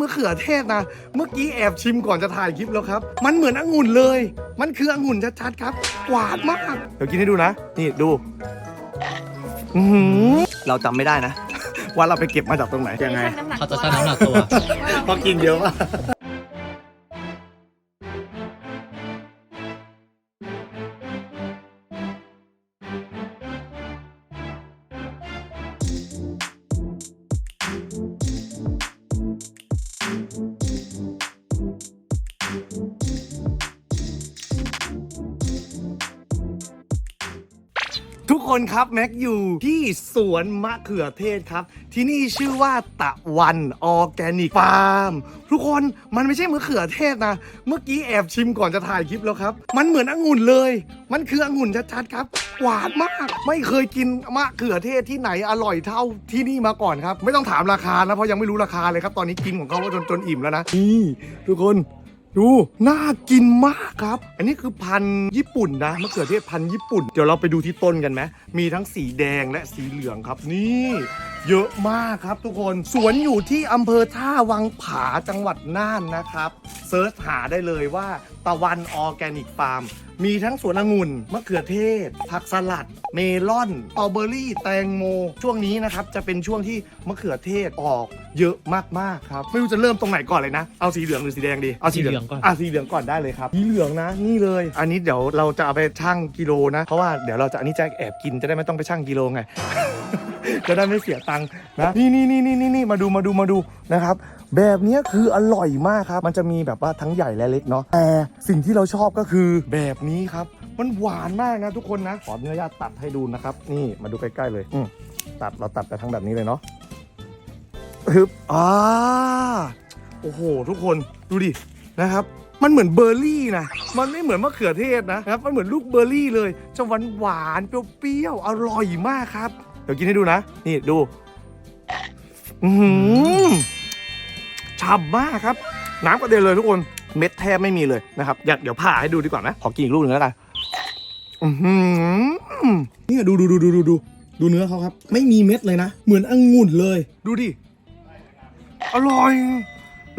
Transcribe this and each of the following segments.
มะเขือเทศนะ เมื่อกี้แอบชิมก่อนจะถ่ายคลิปแล้วครับ มันเหมือนองุ่นเลย มันคือองุ่นชัดๆครับ หวานมาก เดี๋ยวกินให้ดูนะ นี่ดูอือหือเราจำไม่ได้นะ ว่าเราไปเก็บมาจากตรงไหนยังไง เขาจะชั่งน้ำหนักตัวพอกินเยอะมาก คนครับแม็กอยู่ที่สวนมะเขือเทศครับ ที่นี่ชื่อว่าตะวันออร์แกนิกฟาร์มทุกคนมันไม่ใช่มะเขือเทศนะ เมื่อกี้แอบชิมก่อนจะถ่ายคลิปแล้วครับ มันเหมือนองุ่นเลย มันคือองุ่นชัดๆครับหวานมากไม่เคยกินมะเขือเทศที่ไหนอร่อยเท่าที่นี่มาก่อนครับ ไม่ต้องถามราคานะเพราะยังไม่รู้ราคาเลยครับตอนนี้กินของเขาว่าจนจนอิ่มแล้วนะนี่ทุกคน ดูน่ากินมากครับ อันนี้คือพันธุ์ญี่ปุ่นนะมะเขือเทศพันธุ์ญี่ปุ่น เดี๋ยวเราไปดูที่ต้นกันไหมมีทั้งสีแดงและสีเหลืองครับนี่ เยอะมากครับทุกคนสวนอยู่ที่อำเภอท่าวังผาจังหวัดน่านนะครับเซิร์ชหาได้เลยว่าตะวันออร์แกนิกฟาร์ม มีทั้งสวนองุ่นมะเขือเทศ ผักสลัด เมลอนออเบอรี่ แตงโม ช่วงนี้นะครับ จะเป็นช่วงที่มะเขือเทศออกเยอะมากๆครับ ไม่รู้จะเริ่มตรงไหนก่อนเลยนะ เอาสีเหลืองหรือสีแดงดี เอาสีเหลืองสีเหลืองก่อนอะสีเหลืองก่อนได้เลยครับสีเหลืองนะ นี่เลย อันนี้เดี๋ยวเราจะเอาไปชั่งกิโลนะ เพราะว่าเดี๋ยวเราจะอันนี้จะแอบกินจะได้ไม่ต้องไปชั่งกิโลไง จะได้ไม่เสียตังค์นะนี่นี่นี่นี่นี่มาดูมาดูมาดูนะครับแบบนี้คืออร่อยมากครับ มันจะมีแบบว่าทั้งใหญ่และเล็กเนาะแต่สิ่งที่เราชอบก็คือแบบนี้ครับ มันหวานมากนะทุกคนนะขออนุญาตตัดให้ดูนะครับ นี่มาดูใกล้ๆเลยอืมตัดเราตัดไปทั้งแบบนี้เลยเนาะฮึบอ่าโอ้โห ทุกคนดูดินะครับมันเหมือนเบอร์รี่นะ มันไม่เหมือนมะเขือเทศนะครับ มันเหมือนลูกเบอร์รี่เลย จะหวานหวานเปรี้ยวๆ อร่อยมากครับ เดี๋ยวกินให้ดูนะ นี่ดูอือหือฉ่ำมากครับ น้ำกระเด็นเลยทุกคนเม็ดแทบไม่มีเลยนะครับอยากเดี๋ยวผ่าให้ดูดีกว่านะขอกินอีกลูกหนึ่งแล้วกันอือหือนี่ดูดูดูดูดูดูดูเนื้อเขาครับ ไม่มีเม็ดเลยนะ เหมือนองุ่นเลย ดูดิ อร่อย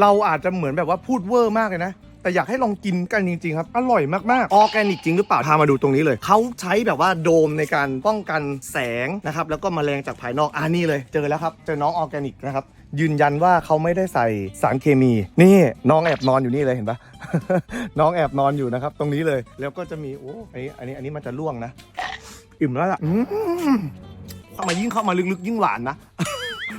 เราอาจจะเหมือนแบบว่าพูดเวอร์มากเลยนะ แต่อยากให้ลองกินกันจริงๆครับ อร่อยมากๆออร์แกนิกจริงหรือเปล่าพามาดูตรงนี้เลย เขาใช้แบบว่าโดมในการป้องกันแสงนะครับแล้วก็แมลงจากภายนอกอ่านี่เลยเจอแล้วครับเจอน้องออร์แกนิกนะครับยืนยันว่าเขาไม่ได้ใส่สารเคมี นี่น้องแอบนอนอยู่นี่เลยเห็นปะ น้องแอบนอนอยู่นะครับ ตรงนี้เลย แล้วก็จะมีโอ้อันนี้อันนี้อันนี้มันจะล่วงนะ อิ่มแล้วล่ะอืมเข้ามายิ่งเข้ามาลึกๆยิ่งหวานนะ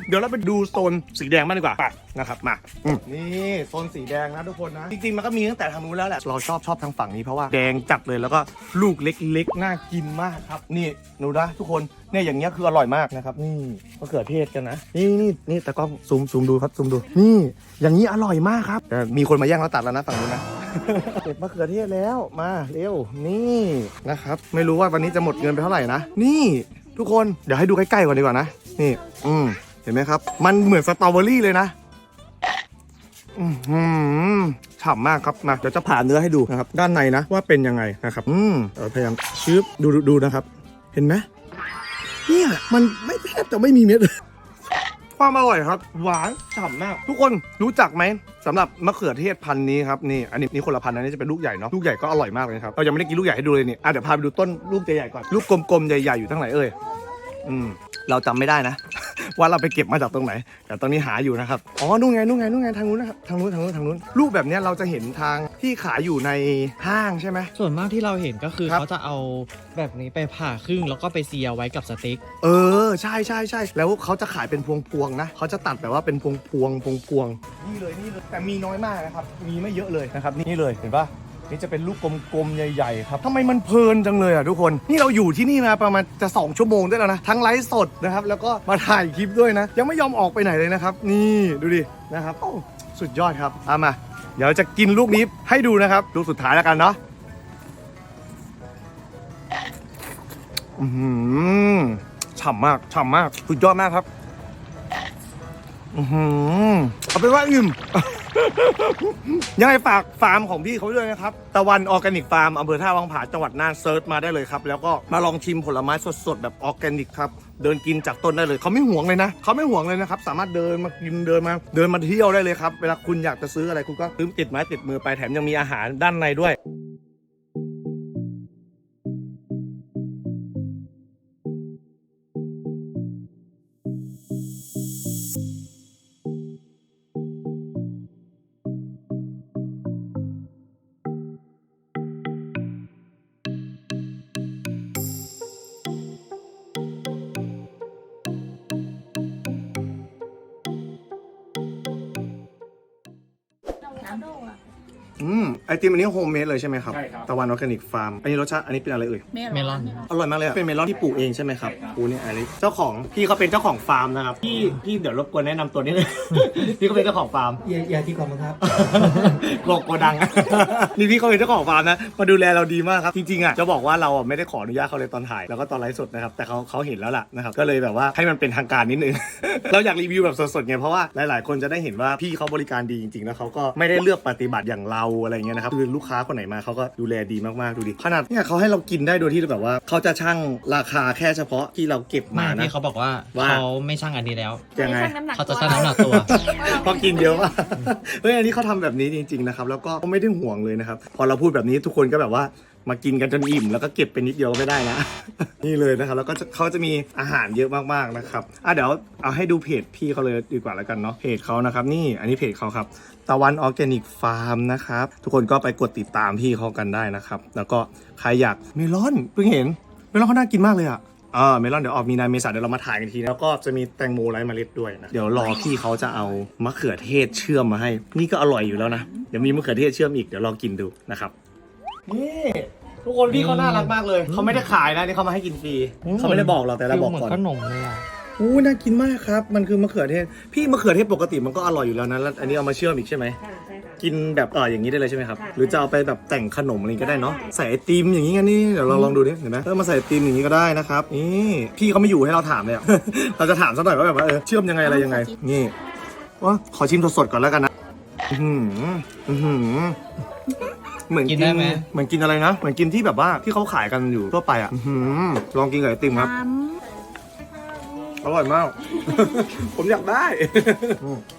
เดี๋ยวเราไปดูโซนสีแดงมากดีกว่าไปนะครับมาอืมนี่โซนสีแดงนะทุกคนนะ จริงๆมันก็มีตั้งแต่ทางนู้นแล้วแหละเราชอบชอบทางฝั่งนี้เพราะว่าแดงจัดเลยแล้วก็ลูกเล็กๆน่ากินมากครับ นี่หนูนะทุกคนเนี่ยอย่างเงี้ยคืออร่อยมากนะครับ นี่มะเขือเทศกันนะ นี่นี่นี่แต่ก็ซูมซูมดูครับซูมดู นี่ อย่างนี้อร่อยมากครับแต่มีคนมาแย่งเราตัดแล้วนะฝั่งนู้นนะ เก็บมะเขือเทศแล้วมาเร็วนี่นะครับ ไม่รู้ว่าวันนี้จะหมดเงินไปเท่าไหร่นะนี่ ทุกคนเดี๋ยวให้ดูใกล้ๆก่อนดีกว่านะนี่ อืม เห็นไหมครับ มันเหมือนสตรอเบอรี่เลยนะอือหือฉ่ำมากครับมาเดี๋ยวจะผ่าเนื้อให้ดูนะครับ ด้านในนะว่าเป็นยังไงนะครับ อืมเออพยายามชืบดูดูดูนะครับ เห็นไหมเนี่ยมันไม่แทบจะไม่มีเม็ดความอร่อยครับ หวานฉ่ำมาก ทุกคนรู้จักไหมสำหรับมะเขือเทศพันธุ์นี้ครับนี่อันนี้นี่คนละพันธุ์อันนี้จะเป็นลูกใหญ่เนาะลูกใหญ่ก็อร่อยมากเลยครับเรายังไม่ได้กินลูกใหญ่ให้ดูเลยนี่อะเดี๋ยวพาไปดูต้นลูกใหญ่ๆก่อนลูกกลมๆใหญ่ๆอยู่ทั้งไหนเอ่ยอืม เราจำไม่ได้นะ ว่าเราไปเก็บมาจากตรงไหน แต่ตอนนี้หาอยู่นะครับ อ๋อ นู่นไง นู่นไง นู่นไง ทางนู้นนะครับ ทางนู้น ทางนู้น ทางนู้นลูกแบบเนี้ยเราจะเห็นทางที่ขายอยู่ในห้างใช่ไหม ส่วนมากที่เราเห็นก็คือครับเขาจะเอาแบบนี้ไปผ่าครึ่งแล้วก็ไปเซียไว้กับสเต็กเออ ใช่ใช่ใช่แล้วเขาจะขายเป็นพวงพวงๆนะ เขาจะตัดแบบว่าเป็นพวงพวงพวงพวงๆนี่เลยนี่เลย แต่มีน้อยมากนะครับ มีไม่เยอะเลยนะครับ นี่เลย เห็นปะ นี่จะเป็นลูกกลมๆ ใหญ่ๆ ครับทำไมมันเพลินจังเลยอะทุกคน นี่เราอยู่ที่นี่มาประมาณจะ 2 ชั่วโมงได้แล้วนะ ทั้งไลฟ์สดนะครับ แล้วก็มาถ่ายคลิปด้วยนะ ยังไม่ยอมออกไปไหนเลยนะครับ นี่ดูดิ นะครับโอ้สุดยอดครับเอามา เดี๋ยวจะกินลูกนี้ให้ดูนะครับ ลูกสุดท้ายแล้วกันเนาะอือหือฉ่ำมากฉ่ำมาก สุดยอดมากครับ อือหือเอาเป็นว่าอิ่ม ยังไงฝากฟาร์มของพี่เขาด้วยนะครับ ตะวันออร์แกนิกฟาร์มอำเภอท่าวังผาจังหวัดน่านเซิร์ชมาได้เลยครับ แล้วก็มาลองชิมผลไม้สดๆ แบบออร์แกนิกครับ เดินกินจากต้นได้เลย เขาไม่ห่วงเลยนะเขาไม่ห่วงเลยนะครับ สามารถเดินมากินเดินมา เดินมาเที่ยวได้เลยครับ เวลาคุณอยากจะซื้ออะไรคุณก็ซื้อติดไม้ติดมือไปแถมยังมีอาหารด้านในด้วย อืมไอติมอันนี้โฮมเมดเลยใช่ไหมครับ ใช่ครับ ตะวันออร์แกนิกฟาร์ม อันนี้รสชาติ อันนี้เป็นอะไรเอ่ย เมลอน อร่อยมากเลยอะเป็นเมลอนที่ปลูกเองใช่ไหมครับปูนี่อะไรเจ้าของพี่เขาเป็นเจ้าของฟาร์มนะครับ พี่พี่เดี๋ยวรบกวนแนะนำตัวนิดนึง พี่เขาเป็นเจ้าของฟาร์ม อย่าอย่าที่ก่อนครับ โกโกดัง นี่พี่เขาเป็นเจ้าของฟาร์มนะ มาดูแลเราดีมากครับ จริงๆอะจะบอกว่าเราอะไม่ได้ขออนุญาตเขาเลยตอนถ่าย แล้วก็ตอนไลฟ์สดนะครับ แต่เขาเขาเห็นแล้วล่ะนะครับ ก็เลยแบบว่าให้มันเป็นทางการนิดนึง เราอยากรีวิวแบบสดๆไง เพราะว่าหลายๆ คนจะได้เห็นว่าพี่เขาบริการดีจริงๆ แล้วเขาก็ไม่ได้เลือกปฏิบัติอย่างเราอะไรเงี้ยนะครับคือลูกค้าคนไหนมาเขาก็ดูแลดีมากๆดูดิขนาดเนี่ยเขาให้เรากินได้โดยที่แบบว่าเขาจะชั่งราคาแค่เฉพาะที่เราเก็บไม่มานะ พี่เขาบอกว่าว่า เขาไม่ช่างอันนี้แล้ว ยังไง เขาจะชั่งน้ำหนักตัว เพราะกินเยอะมากเฮ้ยอันนี้เขาทำแบบนี้จริงๆนะครับแล้วก็ไม่ได้ห่วงเลยนะครับ พอเราพูดแบบนี้ทุกคนก็แบบว่า มากินกันจนอิ่มแล้วก็เก็บเป็นนิดเดียวไม่ได้นะ นี่เลยนะครับแล้วก็เขาจะมีอาหารเยอะมากๆนะครับอะเดี๋ยวเอาให้ดูเพจพี่เขาเลยดีกว่าแล้วกันเนาะเพจเขานะครับ นี่อันนี้เพจเขาครับตะวันออร์แกนิกฟาร์มนะครับทุกคนก็ไปกดติดตามพี่เขากันได้นะครับ แล้วก็ใครอยากเมลอนเพิ่งเห็นเมลอนเขาน่ากินมากเลยอะอ่าเมลอนเดี๋ยวออกมีนาเมษาเดี๋ยวเรามาถ่ายกันทีแล้วก็จะมีแตงโมไร้เมล็ดด้วยนะเดี๋ยวรอพี่เขาจะเอามะเขือเทศเชื่อมมาให้ นี่ก็อร่อยอยู่แล้วนะเดี๋ยวมีมะเขือเทศเชื่อมอีกเดี๋ยวลองกินดูนะครับนี่ ทุกคนพี่เขาน่ารักมากเลยเขาไม่ได้ขายนะนี่เขามาให้กินฟรีเขาไม่ได้บอกเราแต่เราบอกเหมือก่อนนขนมเลยอะอู้น่ากินมากครับ มันคือมะเขือเทศ พี่มะเขือเทศปกติมันก็อร่อยอยู่แล้วนะแล้วอันนี้เอามาเชื่อมอีกใช่ไหมค่ะใช่ค่ะกินแบบเอออย่างนี้ได้เลยใช่ไหมครับค่ะหรือจะเอาไปแบบแต่งขนมอะไรก็ได้เนาะใส่ไอติมอย่างนี้ไงนี่เดี๋ยวเราลองดูดิเห็นไหมเออมาใส่ไอติมอย่างนี้ก็ได้นะครับนี่พี่เขาไม่อยู่ให้เราถามเลยอะเราจะถามสักหน่อยว่าแบบว่าเออเชื่อมยังไงอะไรยังไง นี่ว่าขอชิมสดๆก่อนแล้วกันนะอื้อหืออื้อหือ เหมือนกินได้ไหม เหมือนกินอะไรนะ เหมือนกินที่แบบว่าที่เขาขายกันอยู่ทั่วไปอะอื้อหือลองกินกับไอติมครับ อร่อยมาก ผมอยากได้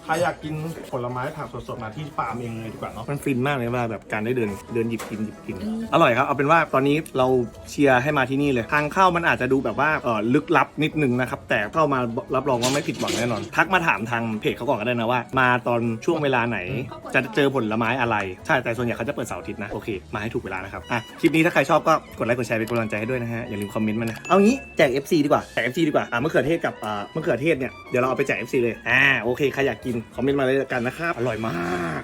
ใครอยากกินผลไม้ผักสดๆมาที่ฟาร์มเองเลยดีกว่าเนาะ มันฟินมากเลยว่าแบบการได้เดินเดินหยิบกินหยิบกิน อร่อยครับ เอาเป็นว่าตอนนี้เราเชียร์ให้มาที่นี่เลย ทางเข้ามันอาจจะดูแบบว่าเออลึกลับนิดนึงนะครับ แต่เข้ามารับรองว่าไม่ผิดหวังแน่นอน ทักมาถามทางเพจเขาก่อนก็ได้นะว่า มาตอนช่วงเวลาไหน จะเจอผลไม้อะไร ใช่ แต่ส่วนใหญ่เขาจะเปิดเสาร์อาทิตย์นะ โอเค มาให้ถูกเวลานะครับ อะ คลิปนี้ถ้าใครชอบก็กดไลค์กดแชร์เป็นกำลังใจให้ด้วยนะฮะ อย่าลืมคอมเมนต์มานะ เอางี้แจก FC ดีกว่า แจก FC ดีกว่า อะมะเขือเทศกับอ่ามะเขือเทศเนี่ย เดี๋ยวเราเอาไปแจก FC เลย อ่า โอเค ใครอยากกิน คอมเมนต์มาเลยละกันนะครับ อร่อยมาก